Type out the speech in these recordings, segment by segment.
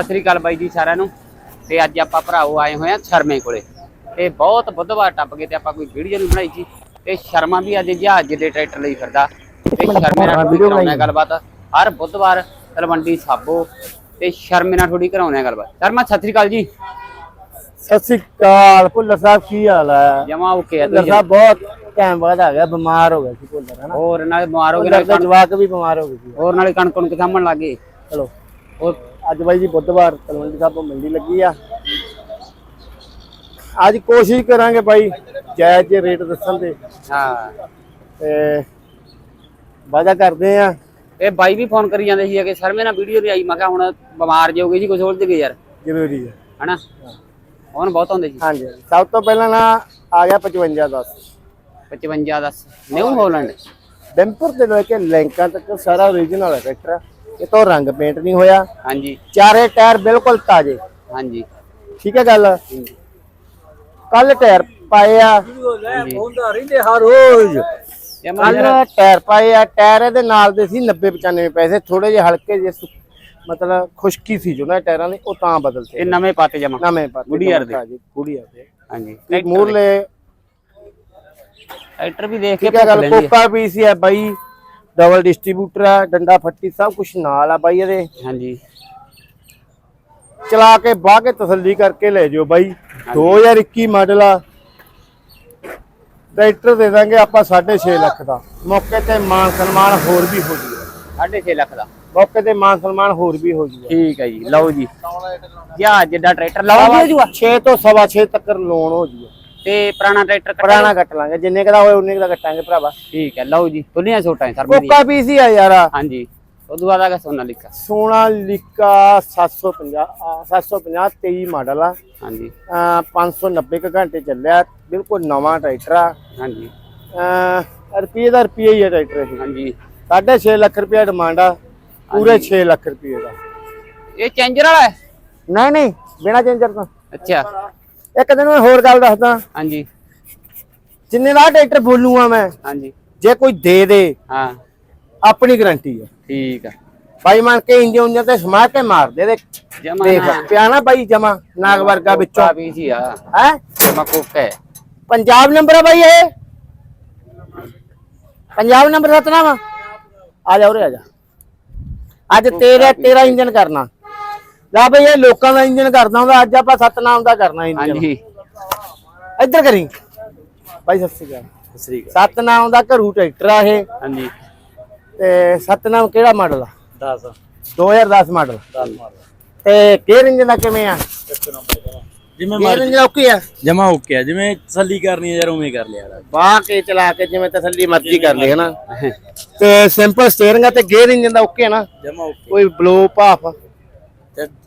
ਸਤਿ ਸ੍ਰੀ ਅਕਾਲ ਬਾਈ ਜੀ ਸਾਰਿਆਂ ਨੂੰ। ਤੇ ਅੱਜ ਆਪਾਂ ਭਰਾਓ ਆਏ ਹੋਏ ਆ ਸ਼ਰਮੇ ਕੋਲੇ। ਤੇ ਬਹੁਤ ਬੁੱਧਵਾਰ ਟੱਪ ਗਏ ਤੇ ਆਪਾਂ ਕੋਈ ਵੀਡੀਓ ਨਹੀਂ ਬਣਾਈ ਸੀ ਤੇ ਸ਼ਰਮਾ ਵੀ ਅੱਜ ਜਹਾਜ਼ ਦੇ ਟਰੈਕਟਰ ਲਈ ਫਿਰਦਾ। ਤੇ ਸ਼ਰਮੇ ਨਾਲ ਥੋੜੀ ਕਰਾਉਣਾ ਗੱਲਬਾਤ। ਹਰ ਬੁੱਧਵਾਰ ਤਲਵੰਡੀ ਸਾਬੋ। ਤੇ ਸ਼ਰਮੇ ਨਾਲ ਥੋੜੀ ਕਰਾਉਣਾ ਗੱਲਬਾਤ। ਸ਼ਰਮਾ ਸਤਿ ਸ੍ਰੀ ਅਕਾਲ ਜੀ। ਸਤਿ ਸ੍ਰੀ ਅਕਾਲ ਭੁੱਲਰ ਸਾਹਿਬ ਕੀ ਹਾਲ ਹੈ? ਜਮਾ ਓਕੇ ਆ ਭੁੱਲਰ ਸਾਹਿਬ ਬਹੁਤ ਟਾਈਮ ਬਾਅਦ ਆ ਗਿਆ ਬਿਮਾਰ ਹੋ ਗਿਆ ਸੀ ਭੁੱਲਰ ਹਨਾ ਹੋਰ ਨਾਲੇ ਬਿਮਾਰ ਹੋ ਦਾ ਜਵਾਕ ਵੀ ਬਿਮਾਰ ਹੋ ਗਏ ਸੀ। ਹੋਰ ਨਾਲੇ ਕਣਕ ਨੂੰ ਸਾਂਭਣ ਲੱਗੇ ਚਲੋ। ਹੋਰ ਅੱਜ ਬਾਈ ਜੀ ਬੁੱਧਵਾਰ ਤਲਵੰਡੀ ਸਾਹਿਬ ਤੋਂ ਮੰਡੀ ਲੱਗੀ ਆ। ਅੱਜ ਕੋਸ਼ਿਸ਼ ਕਰਾਂਗੇ ਬਾਈ ਜਾਇਜ਼ ਜੇ ਰੇਟ ਦੱਸਣ ਦੇ। ਹਾਂ। ਤੇ ਵਾਅਦਾ ਕਰਦੇ ਆ। ਇਹ ਬਾਈ ਵੀ ਫੋਨ ਕਰੀ ਜਾਂਦੇ ਸੀ ਕਿ ਸ਼ਰਮੇ ਨਾਲ ਵੀਡੀਓ ਨਹੀਂ ਆਈ। ਮੈਂ ਕਿਹਾ ਹੁਣ ਬਿਮਾਰ ਜੇ ਹੋ ਗਏ ਸੀ ਕੁਝ ਉਲਝ ਗਏ ਯਾਰ। ਜ਼ਰੂਰੀ ਹੈ ਹਨਾ? ਹੁਣ ਬਹੁਤ ਹੁੰਦੇ ਸੀ। ਹਾਂਜੀ। ਸਭ ਤੋਂ ਪਹਿਲਾਂ ਨਾ ਆ ਗਿਆ 55 10 55 10 ਨਿਊ ਹਾਲੈਂਡ। ਡੈਂਪਰ ਤੇ ਲੈ ਕੇ ਲੈਂਕਾਂ ਤੱਕ ਸਾਰਾ ਓਰੀਜਨਲ ਹੈ ਟਰੈਕਟਰ ਇਹ ਤੋਂ ਰੰਗ ਪੇਂਟ ਨਹੀਂ ਹੋਇਆ। ਹਾਂਜੀ। ਚਾਰੇ ਟਾਇਰ ਬਿਲਕੁਲ ਤਾਜ਼ੇ। ਹਾਂਜੀ। ਠੀਕ ਹੈ ਗੱਲ? ਕੱਲ ਟਾਇਰ ਪਾਏ ਆ। ਹੁੰਦਾ ਰਹਿੰਦੇ ਹਰ ਰੋਜ਼ ਕੱਲ ਟਾਇਰ ਪਾਏ ਆ। ਟਾਇਰ ਇਹਦੇ ਨਾਲ ਦੇ ਸੀ 90 95 ਪੈਸੇ। ਥੋੜੇ ਜਿਹੇ ਹਲਕੇ ਜਿਹੇ ਮਤਲਬ ਖੁਸ਼ਕੀ ਸੀ ਜੋ ਨਾ ਟਾਇਰਾਂ ਦੀ ਉਹ ਤਾਂ ਬਦਲਤੇ ਇਹ ਨਵੇਂ ਪਾਤੇ ਜਮਾ। ਨਵੇਂ ਪਾਤੇ ਗੁੜੀਆਰ ਦੇ। ਗੁੜੀਆਰ ਦੇ। ਹਾਂਜੀ। ਮੂਰਲੇ ਟਰੈਕਟਰ ਵੀ ਦੇਖ ਕੇ ਗੱਲ। ਕੋਕਾ ਪੀਸੀ ਹੈ ਬਾਈ। ਡਬਲ ਡਿਸਟ੍ਰੀਬਿਊਟਰ ਹੈ ਡੰਡਾ ਫੱਟੀ ਸਭ ਕੁਝ ਨਾਲ ਆ ਬਾਈ ਇਹਦੇ। ਹਾਂਜੀ। ਚਲਾ ਕੇ ਬਾਹ ਕੇ ਤਸੱਲੀ ਕਰਕੇ ਲੈ ਜਿਓ ਬਾਈ। 2021 ਮਾਡਲ ਆ। ਟਰੈਕਟਰ ਦੇ ਦਾਂਗੇ ਆਪਾਂ 6.5 ਲੱਖ ਦਾ। ਮੌਕੇ ਤੇ ਮਾਨ ਸਨਮਾਨ ਹੋਰ ਵੀ ਹੋ ਜੂਗਾ 6.5 ਲੱਖ ਦਾ। ਮੌਕੇ ਤੇ ਮਾਨ ਸਨਮਾਨ ਹੋਰ ਵੀ ਹੋ ਜੂਗਾ ਠੀਕ ਹੈ ਜੀ ਲਓ ਜੀ। ਜਹਾਜ਼ ਜਿੱਡਾ ਟਰੈਕਟਰ ਲਾਓ ਜੀ ਹੋ ਜੂਗਾ? 6 ਤੋਂ ਸਵਾ 6 ਤੱਕ ਲੋਨ ਹੋ ਜੂਗਾ। ਤੇ ਪੁਰਾਣਾ ਟਰੈਕਟਰ ਪੁਰਾਣਾ ਕੱਟ ਲਾਂਗੇ ਜਿੰਨੇ ਕਦਾ ਹੋਏ ਉਨੇ ਕੁ ਦਾ ਕੱਟਾਂਗੇ ਭਰਾਵਾ। ਠੀਕ ਹੈ ਲਓ ਜੀ ਖੁੱਲੀਆਂ ਛੋਟਾਂ ਹੈ ਸਰ ਮੇਰੀ। ਕੋਕਾ ਪੀਸੀ ਆ ਯਾਰ। ਹਾਂਜੀ ਉਦੋਂ ਬਾਅਦ ਆ ਗਿਆ ਸੋਨਾ ਲਿਖਾ ਸੋਨਾ ਲਿਕਾ 750 ਆ, 750 23 ਮਾਡਲ ਆ। ਹਾਂਜੀ। ਅਹ 590 ਕੁ ਘੰਟੇ ਚੱਲਿਆ ਬਿਲਕੁਲ ਨਵਾਂ ਟਰੈਕਟਰ ਆ। ਹਾਂਜੀ। ਅਹ ਰੁਪਈਏ ਦਾ ਰੁਪਈਆ ਹੀ ਹੈ ਟਰੈਕਟਰ ਹਾਂਜੀ। 6.5 ਲੱਖ ਰੁਪਇਆ ਡਿਮਾਂਡ ਆ ਪੂਰੇ 6 ਲੱਖ ਰੁਪਏ ਦਾ। ਇਹ ਚੇਂਜਰ ਵਾਲਾ ਹੈ? ਨਹੀਂ ਨਹੀਂ ਬਿਨਾ ਚੇਂਜਰ ਤੋਂ। ਅੱਛਾ। ਇੱਕ ਦਿਨ ਮੈਂ ਹੋਰ ਗੱਲ ਦੱਸਦਾ। ਹਾਂਜੀ। ਜਿੰਨੇ ਦਾ ਟਰੈਕਟਰ ਬੋਲੂਗਾ ਮੈਂ ਹਾਂਜੀ। ਜੇ ਕੋਈ ਦੇ ਦੇ ਹਾਂ। ਆਪਣੀ ਗਾਰੰਟੀ ਹੈ ਠੀਕ ਆ। ਬਾਈ ਮੰਨ ਕੇ ਇੰਜਨ ਉਂਜਨ ਤੇ ਸਮਾ ਕੇ ਮਾਰ ਦੇ ਦੇ। ਜਮਾ ਦੇਖ ਪਿਆ ਨਾ ਬਾਈ ਜਮਾ ਨਾਗ ਵਰਗਾ ਵਿੱਚੋਂ। ਵੀ ਸੀ ਆ। ਹੈ? ਜਮਾ ਕੋਕ ਪੰਜਾਬ ਨੰਬਰ ਆ ਬਾਈ ਇਹ। ਪੰਜਾਬ ਨੰਬਰ ਸਤਨਾਮ ਆ। ਜਾ ਉਰੇ ਆ ਜਾ। ਅੱਜ ਤੇਰੇ ਤੇਰਾ ਇੰਜਨ ਕਰਨਾ। ਲੈ ਬਈ ਇਹ ਲੋਕਾਂ ਦਾ ਇੰਜਨ ਕਰਦਾ ਹੁੰਦਾ ਅੱਜ ਆਪਾਂ ਸਤਨਾਮ ਦਾ ਕਰਨਾ ਇੰਜਨ ਹਾਂਜੀ। ਇੱਧਰ ਕਰੀ। ਬਾਈ ਸਤਿ ਸ਼੍ਰੀ ਅਕਾਲ। ਸ੍ਰੀ ਸਤਨਾਮ ਦਾ ਘਰੂ ਟਰੈਕਟਰ ਆ ਇਹ। ਹਾਂਜੀ। ਤੇ ਸਤਨਾਮ ਕਿਹੜਾ ਮਾਡਲ ਆ? 10 2010 ਮਾਡਲ। 10 ਮਾਰ ਤੇ ਗੇਅਰ ਇੰਜਨ ਦਾ ਕਿਵੇਂ ਆ? ਜਿਵੇਂ ਗੇਅਰ ਇੰਜਨ ਓਕੇ ਆ? ਜਮਾ ਓਕੇ ਆ। ਜਿਵੇਂ ਤਸੱਲੀ ਕਰਨੀ ਹੈ ਯਾਰ ਉਵੇਂ ਕਰ ਲਿਆ ਬਾਹ ਕੇ ਚਲਾ ਕੇ ਜਿਵੇਂ ਤਸੱਲੀ ਮਰਜ਼ੀ ਕਰ ਲਈ ਹਨਾ? ਤੇ ਸਿੰਪਲ ਸਟੀਅਰਿੰਗ ਆ ਤੇ ਗੇਅਰ ਇੰਜਨ ਦਾ ਓਕੇ ਆ ਨਾ? ਜਮਾ ਓਕੇ ਕੋਈ ਬਲੋ ਭਾਫ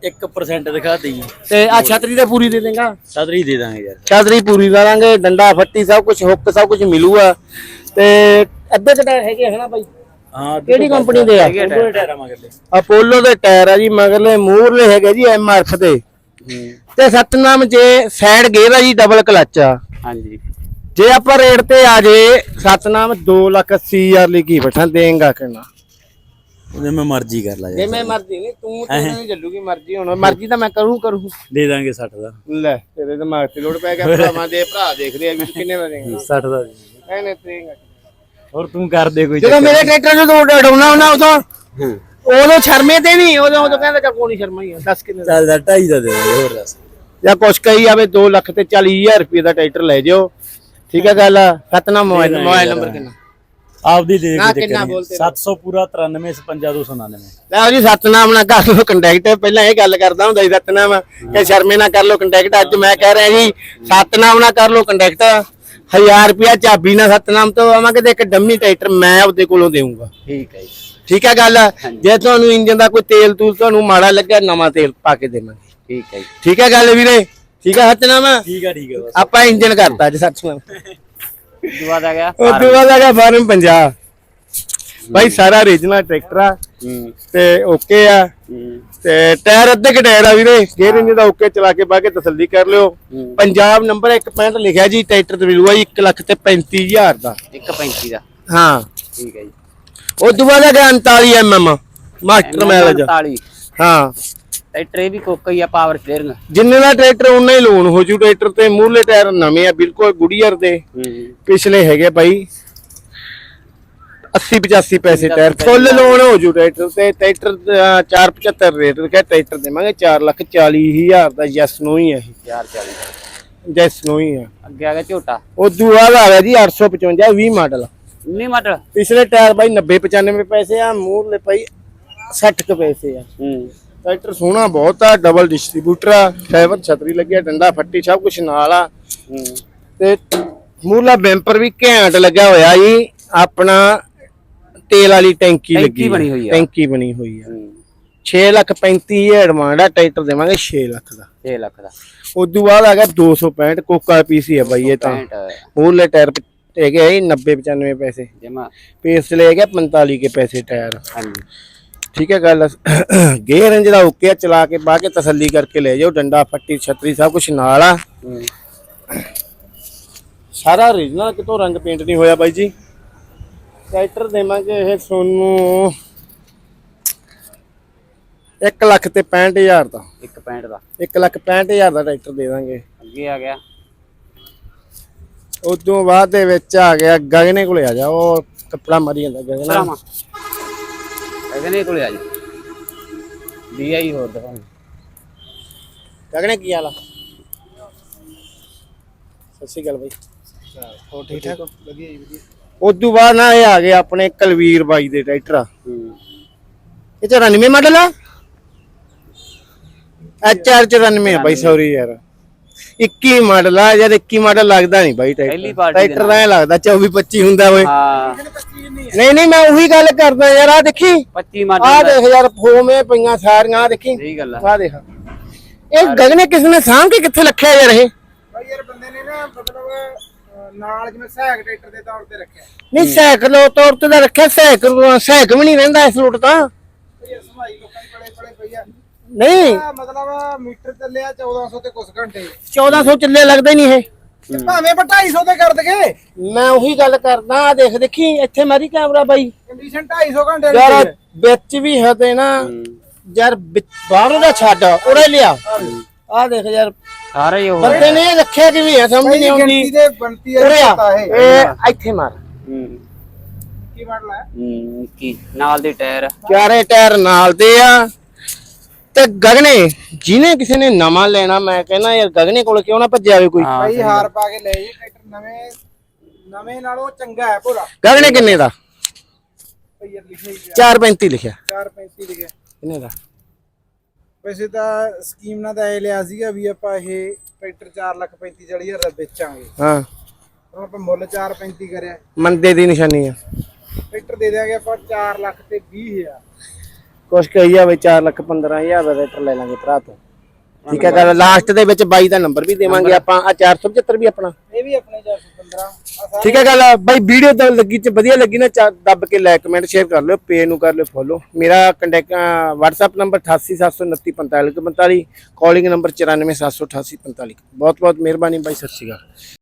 1% ਦਿਖਾ ਦੇਈ ਤੇ ਆ ਛਤਰੀ ਤੇ ਪੂਰੀ ਦੇ ਦੇਗਾ। ਸਦਰੀ ਦੇ ਦਾਂਗੇ ਯਾਰ। ਛਤਰੀ ਪੂਰੀ ਕਰਾਂਗੇ ਡੰਡਾ ਫੱਟੀ ਸਭ ਕੁਝ ਹੁੱਕ ਸਭ ਕੁਝ ਮਿਲੂਗਾ। ਤੇ ਅੱਧੇ ਕੁ ਟਾਇਰ ਹੈਗੇ ਹਨਾ ਬਾਈ? ਹਾਂ ਕਿਹੜੀ ਕੰਪਨੀ ਦੇ ਆ? ਉਹ ਟਾਇਰਾਂ। ਮਗਰਲੇ। ਅਪੋਲੋ ਦੇ ਟਾਇਰ ਆ ਜੀ ਮਗਰਲੇ ਮੂਰਲੇ ਹੈਗੇ ਜੀ ਐਮਆਰਐਫ ਦੇ। ਤੇ ਸਤਨਾਮ ਜੇ ਸਾਈਡ ਗੇਅਰ ਆ ਜੀ ਡਬਲ ਕਲਚ ਆ। ਹਾਂਜੀ। ਜੇ ਆਪਾਂ ਰੇਟ ਤੇ ਆ ਜੇ ਸਤਨਾਮ 2 ਲੱਖ 80 ਹਜ਼ਾਰ ਲਈ ਕੀ ਬੈਠਾ ਦੇਂਗਾ ਕਿੰਨਾ? ਜਿਵੇਂ ਮਰਜ਼ੀ ਕਰ ਲੈ ਜੇ ਯਾਰ ਮੈਂ ਮਰਜ਼ੀ ਨਹੀਂ ਤੂੰ ਤੇ ਨਹੀਂ ਚੱਲੂਗੀ ਮਰਜ਼ੀ ਹੁਣ। ਮਰਜ਼ੀ ਤਾਂ ਮੈਂ ਕਰੂੰ ਕਰੂੰ। ਦੇ ਦਾਂਗੇ 60 ਦਾ। ਲੈ ਤੇਰੇ ਦਿਮਾਗ ਤੇ ਲੋੜ ਪੈ ਗਿਆ ਭਰਾਵਾਂ ਦੇ ਭਰਾ ਦੇਖਦੇ ਆ ਵੀ ਕਿੰਨੇ ਦਾ ਦੇਂਗਾ 60 ਦਾ ਦੇ। ਨਹੀਂ ਨਹੀਂ ਦੇਂਗਾ ਹੋਰ ਤੂੰ ਕਰ ਦੇ ਕੋਈ ਜਦੋਂ ਮੇਰੇ ਟਰੈਕਟਰ ਨੂੰ ਤੂੰ ਡਾਉਣਾ ਹੁੰਦਾ ਉਦੋਂ ਉਦੋਂ ਸ਼ਰਮੇ ਤੇ ਨਹੀਂ ਉਦੋਂ ਉਦੋਂ ਕਹਿੰਦਾ ਚੱਲ ਕੋਈ ਨਹੀਂ ਸ਼ਰਮਾ ਹੀ ਆ ਦੱਸ ਕਿੰਨੇ ਦਾ। ਚੱਲ ਦਾ 2.5 ਦਾ ਦੇ ਦਾਂਗੇ ਹੋਰ ਦੱਸ। ਜਾਂ ਕੁਛ ਕਹੀ ਆਵੇ 2 ਲੱਖ ਤੇ 40000 ਰੁਪਏ ਦਾ ਟਰੈਕਟਰ ਲੈ ਜਾਓ। ਠੀਕ ਹੈ ਗੱਲ ਸਤਨਾਮ ਮੋਬਾਈਲ ਮੋਬਾਈਲ ਨੰਬਰ ਕਿੰਨਾ? ਆਪਦੀ ਦੇ ਨਾ ਕੇ ਕਿੰਨਾ ਚੱਕਰ ਬੋਲਤੇ 700 ਪੂਰਾ 93 299 ਲੈ ਜੀ ਸਤਨਾਮ ਨਾਲ ਕਰ ਲਓ ਕੰਟੈਕਟ ਪਹਿਲਾਂ ਇਹ ਗੱਲ ਕਰਦਾ ਹੁੰਦਾ ਸੀ ਸਤਨਾਮ ਕਿ ਸ਼ਰਮੇ ਨਾਲ ਕਰ ਲਓ ਕੰਟੈਕਟ ਅੱਜ ਮੈਂ ਕਹਿ ਰਿਹਾ ਜੀ ਸਤਨਾਮ ਨਾਲ ਕਰ ਲਓ ਕੰਟੈਕਟ 1000 ਰੁਪਿਆ ਚਾਬੀ ਨਾਲ ਸਤਨਾਮ ਤੋਂ ਆਵਾਂਗੇ ਤੇ ਇੱਕ ਡੰਮੀ ਟਰੈਕਟਰ ਮੈਂ ਆਪਦੇ ਕੋਲੋਂ ਦੇਵਾਂਗਾ ਠੀਕ ਹੈ ਜੀ। ਠੀਕ ਹੈ ਗੱਲ? ਜੇ ਤੁਹਾਨੂੰ ਇੰਜਨ ਦਾ ਕੋਈ ਤੇਲ ਤੂਲ ਤੁਹਾਨੂੰ ਮਾੜਾ ਲੱਗਿਆ ਨਵਾਂ ਤੇਲ ਪਾ ਕੇ ਦੇਵਾਂਗੇ। ਠੀਕ ਹੈ ਜੀ। ਠੀਕ ਹੈ ਗੱਲ ਵੀਰੇ? ਠੀਕ ਹੈ ਸਤਨਾਮ? ਠੀਕ ਆ ਠੀਕ ਆ ਬਸ। ਆਪਾਂ ਇੰਜਨ ਕਰਤਾ ਅੱਜ ਸਤਨਾਮ। ਉਦੋਂ ਬਾਅਦ ਆ ਗਿਆ ਆ ਗਿਆ ਫਾਰਮ 50 ਬਾਈ ਸਾਰਾ ਰੀਜਨਲ ਟਰੈਕਟਰ ਆ। ਤੇ ਓਕੇ ਆ। ਤੇ ਟਾਇਰ ਅੱਧੇ ਕਿ ਟਾਇਰ ਆ ਵੀਰੇ। ਗੇਅਰ ਇੰਜਨ ਦਾ ਓਕੇ ਚਲਾ ਕੇ ਬਾ ਕੇ ਤਸੱਲੀ ਕਰ ਲਿਓ। ਪੰਜਾਬ ਨੰਬਰ 165 ਲਿਖਿਆ ਜੀ ਟਰੈਕਟਰ ਤੇ ਮਿਲੂਗਾ 1 ਲੱਖ ਤੇ 35000 ਦਾ। 135 ਦਾ। ਹਾਂ। ਠੀਕ ਹੈ ਜੀ। ਉਹ ਤੋਂ ਬਾਅਦ ਆ ਗਿਆ 39 ਐਮਐਮ ਮਾਸਟਰ ਮੈਲਜ 39 ਹਾਂ। ਟਰੈਕਟਰ ਇਹ ਵੀ ਕੋਕਾ ਹੀ ਆ ਪਾਵਰ ਸਟੀਅਰਿੰਗ ਜਿੰਨੇ ਦਾ ਟਰੈਕਟਰ ਉਨਾ ਹੀ ਲੋਨ ਹੋ ਜੂ। ਟਰੈਕਟਰ ਤੇ ਮੂਹਰਲੇ ਟਾਇਰ ਨਵੇਂ ਆ ਬਿਲਕੁਲ ਗੁੜੀਅਰ ਦੇ। ਪਿਛਲੇ ਹੈਗੇ ਭਾਈ 80 85 ਪੈਸੇ ਟਾਇਰ। ਫੁੱਲ ਲੋਨ ਹੋ ਜੂ ਟਰੈਕਟਰ ਤੇ। ਟਰੈਕਟਰ 475 ਰੇਟ ਦਾ ਟਰੈਕਟਰ ਦੇਵਾਂਗੇ। 4 ਲੱਖ 40 ਹਜ਼ਾਰ ਦਾ ਯੈਸ ਨੋ ਹੀ ਹੈ ਯਾਰ 40 ਯੈਸ ਨੋ ਹੀ ਹੈ ਅੱਗੇ ਆ ਗਿਆ ਝੋਟਾ। ਉਦੋਂ ਬਾਅਦ ਆ ਗਿਆ ਜੀ 855 20 ਮਾਡਲ। ਨਹੀਂ ਮਾਡਲ। ਪਿਛਲੇ ਟਾਇਰ ਬਾਈ 90 95 ਪੈਸੇ ਆ ਮੂਹਰਲੇ ਭਾਈ 60 ਕੁ ਪੈਸੇ ਆ। ਹੂੰ। ਟਰੈਕਟਰ ਸੋਹਣਾ ਬਹੁਤ ਆ ਡਬਲ ਡਿਸਟ੍ਰੀਬਿਊਟਰ ਆ ਡਰਾਈਵਰ ਛਤਰੀ ਲੱਗਿਆ ਡੰਡਾ ਫੱਟੀ ਸਭ ਕੁਝ ਨਾਲ ਆ। ਤੇ ਮੂਹਰਲਾ ਬੈਂਪਰ ਵੀ ਘੈਂਟ ਲੱਗਾ ਹੋਇਆ ਜੀ ਆਪਣਾ ਤੇਲ ਵਾਲੀ ਟੈਂਕੀ ਟੈਂਕੀ ਲੱਗੀ ਬਣੀ ਹੋਈ ਆ। ਟੈਂਕੀ ਬਣੀ ਹੋਈ ਆ। ਹੂੰ। 6 ਲੱਖ 35 ਹਜ਼ਾਰ ਡਿਮਾਂਡ ਆ ਟਰੈਕਟਰ ਦੇਵਾਂਗੇ 6 ਲੱਖ ਦਾ। 6 ਲੱਖ ਦਾ। ਉਦੋਂ ਬਾਅਦ ਆ ਗਿਆ 265 ਕੋਕਾ ਪੀਸੀ ਆ ਬਾਈ ਇਹ ਤਾਂ। 65 ਮੂਹਰਲੇ ਟਾਇਰ ਹੈਗੇ ਆ ਜੀ 90 95 ਪੈਸੇ। ਜਮਾ। ਪੇਸ ਲੈ ਗਿਆ 45 ਕੇ ਪੈਸੇ ਟਾਇਰ ਹਾਂਜੀ। ਠੀਕ ਹੈ ਗੱਲ ਗੇਅਰ ਇੰਜ ਦਾ ਓਕੇ ਆ ਚਲਾ ਕੇ ਬਾਹ ਕੇ ਤਸੱਲੀ ਕਰਕੇ ਲੈ ਜਾਓ ਡੰਡਾ ਫੱਟੀ ਛਤਰੀ ਸਭ ਕੁਝ ਨਾਲ ਆ। ਸਾਰਾ ਓਰੀਜਨਲ ਕਿਤੋਂ ਰੰਗ ਪੇਂਟ ਨਹੀਂ ਹੋਇਆ ਬਾਈ ਜੀ। ਟਰੈਕਟਰ ਦੇਵਾਂਗੇ ਇਹ ਤੁਹਾਨੂੰ 1 ਲੱਖ ਤੇ 65000 ਦਾ। ਇੱਕ 65 ਦਾ। 1 ਲੱਖ 65000 ਦਾ ਟਰੈਕਟਰ ਦੇ ਦਾਂਗੇ। ਅੱਗੇ ਆ ਗਿਆ। ਉਦੋਂ ਬਾਅਦ ਦੇ ਵਿੱਚ ਆ ਗਿਆ ਗਗਨੇ ਕੋਲੇ ਆ ਜਾ ਉਹ ਕੱਪੜਾ ਮਾਰੀ ਜਾਂਦਾ ਗਗਨਾ। ਇਹਦੇ ਕੋਲੇ ਆ ਜੀ। ਵੀ ਆਈ ਹੋਰ ਦਿਖਾਉਂ ਗਗਨੇ ਕੀ ਹਾਲ ਆ? ਸਤਿ ਸ਼੍ਰੀ ਅਕਾਲ ਬਾਈ। ਹੋ ਠੀਕ ਠਾਕ? ਵਧੀਆ ਜੀ ਵਧੀਆ। ਉਦੋਂ ਬਾਅਦ ਨਾ ਇਹ ਆ ਗਏ ਆਪਣੇ ਕਲਵੀਰ ਬਾਈ ਦੇ ਟਰੈਕਟਰ ਹੂੰ ਇਹ 94 ਮਾਡਲ ਆ? ਐਚਆਰ 94 ਆ ਬਾਈ ਸੌਰੀ ਯਾਰ। 21 ਮਾਡਲ ਆ ਯਾਰ 21 ਮਾਡਲ ਲੱਗਦਾ ਨਹੀਂ ਬਾਈ ਪਹਿਲੀ ਟਰੈਕਟਰ ਦੇ ਐਂ ਲੱਗਦਾ 24 25 ਹੁੰਦਾ ਓਏ। ਹਾਂ। ਨਹੀਂ ਨਹੀਂ ਮੈਂ ਉਹੀ ਗੱਲ ਕਰਦਾ ਯਾਰ ਆ ਦੇਖੀ। 25 ਆ ਮਾਡਲ ਦੇਖ ਯਾਰ ਫੋਮੇ ਪਈਆਂ ਸਾਰੀਆਂ ਆ ਦੇਖੀ। ਸਹੀ ਗੱਲ ਆ। ਆ ਦੇਖ। ਇਹ ਗਗਨੇ ਕਿਸ ਨੇ ਸਾਂਭ ਕੇ ਕਿੱਥੇ ਰੱਖਿਆ ਯਾਰ ਇਹ? ਭਾਈ ਯਾਰ ਬੰਦੇ ਨੇ ਨਾ ਮਤਲਬ ਅਹ, ਨਾਲ ਜਿਵੇਂ ਸਹਾਇਕ ਟਰੈਕਟਰ ਦੇ ਤੌਰ ਤੇ ਰੱਖਿਆ। ਨਹੀਂ ਸਾਈਕਲ ਤੌਰ ਤੇ ਤਾਂ ਰੱਖਿਆ ਸਾਈਕਲ ਸਾਈਕਲ ਵੀ ਨਹੀਂ ਰਹਿੰਦਾ ਇਸ ਰੂਟ ਤਾਂ। ਭਈ ਸਮਾਈ ਲੋਕਾਂ ਦੀ ਬੜੇ ਬੜੇ ਪਈ ਆ। ਨਹੀਂ। ਮਤਲਬ ਮੀਟਰ ਚੱਲਿਆ 1400 ਤੇ ਕੁਝ ਘੰਟੇ। 1400 ਚੱਲੇ ਲੱਗਦਾ ਨਹੀਂ ਇਹ। ਤੇ ਭਾਵੇਂ ਆਪਾਂ 250 ਤੇ ਕਰ ਦਗੇ ਮੈਂ ਉਹੀ ਗੱਲ ਕਰਦਾ ਆ ਦੇਖ ਦੇਖੀ ਇੱਥੇ ਮਾਰੀ ਕੈਮਰਾ ਬਾਈ। ਕੰਡੀਸ਼ਨ 250 ਘੰਟੇ ਦੀ ਯਾਰ ਹੈ। ਵਿੱਚ ਵੀ ਹਤੇ ਨਾ ਯਾਰ ਵਿੱਚ- ਬਾਹਰੋਂ ਦਾ ਛੱਡ ਉਰੇ ਲਿਆ। ਆ ਦੇਖ ਯਾਰ ਸਾਰੇ ਹੀ ਉਹ ਬੰਦੇ ਨੇ ਇਹ ਰੱਖਿਆ ਕਿਵੇਂ ਆ ਸਮਝ ਨਹੀਂ ਪਹਿਲੀ ਆਉਂਦੀ। ਗਿਣਤੀ ਦੇ ਬਣਤੀ ਹੈ ਉਰੇ ਆ ਪਤਾ ਇਹ। ਇਹ ਇੱਥੇ ਮਾਰ। ਹੂੰ। ਕੀ ਮਾਡਲ ਹੈ ਹੂੰ ਕੀ ਨਾਲ ਦੇ ਟਾਇਰ ਚਾਰੇ ਟਾਇਰ ਨਾਲ ਦੇ ਆ। ਤੇ ਗਗਨੇ ਜਿਹਨੇ ਕਿਸੇ ਨੇ ਨਵਾਂ ਲੈਣਾ ਮੈਂ ਕਹਿੰਦਾ ਯਾਰ ਗਗਨੇ ਕੋਲ ਕਿਉਂ ਨਾ ਭੱਜਿਆ ਹੋਵੇ ਕੋਈ? ਭਾਈ ਹਾਰ ਪਾ ਕੇ ਲੈ ਜੀ ਟਰੈਕਟਰ ਨਵੇਂ ਨਵੇਂ ਨਾਲੋਂ ਚੰਗਾ ਹੈ ਪੂਰਾ। ਗਗਨੇ ਕਿੰਨੇ ਦਾ? ਭਾਈ ਯਾਰ ਲਿਖਿਆ ਹੀ 435 ਲਿਖਿਆ। 435 ਲਿਖਿਆ। ਕਿੰਨੇ ਦਾ? ਵੈਸੇ ਤਾਂ ਸਕੀਮ ਨਾਲ ਤਾਂ ਇਹ ਲਿਆ ਸੀਗਾ ਵੀ ਆਪਾਂ ਇਹ ਟਰੈਕਟਰ 4 ਲੱਖ 35 40 ਹਜ਼ਾਰ ਦਾ ਵੇਚਾਂਗੇ। ਹਾਂ। ਹੁਣ ਆਪਾਂ ਮੁੱਲ 435 ਕਰਿਆ। ਮੰਦੇ ਦੀ ਨਿਸ਼ਾਨੀ ਆ। ਟਰੈਕਟਰ ਦੇ ਦਿਆਂਗੇ ਆਪਾਂ 4 ਲੱਖ ਤੇ 20 ਹਜ਼ਾਰ। ਕੁਛ ਕਹੀ ਜਾਵੇ 4 ਲੱਖ 15000 ਦਾ ਰੇਟਰ ਲੈ ਲਾਂਗੇ ਭਰਾ ਤੋਂ। ਠੀਕ ਹੈ ਗੱਲ ਲਾਸਟ ਦੇ ਵਿੱਚ ਬਾਈ ਦਾ ਨੰਬਰ ਵੀ ਦੇਵਾਂਗੇ ਆਪਾਂ ਆ 475 ਵੀ ਆਪਣਾ। ਇਹ ਵੀ ਆਪਣੇ 415 ਆ ਸਾਰੇ ਠੀਕ ਹੈ ਗੱਲ ਬਾਈ ਵੀਡੀਓ ਤਾਂ ਲੱਗੀ ਚ ਵਧੀਆ ਲੱਗੀ ਨਾ ਦੱਬ ਕੇ ਲਾਈਕ ਕਮੈਂਟ ਸ਼ੇਅਰ ਕਰ ਲਿਓ ਪੇਜ ਨੂੰ ਕਰ ਲਿਓ ਫੋਲੋ ਮੇਰਾ contact WhatsApp number 88794545 calling number 94788545 ਬਹੁਤ ਬਹੁਤ ਮਿਹਰਬਾਨੀ ਬਾਈ ਸਤਿ ਸ਼੍ਰੀ ਅਕਾਲ।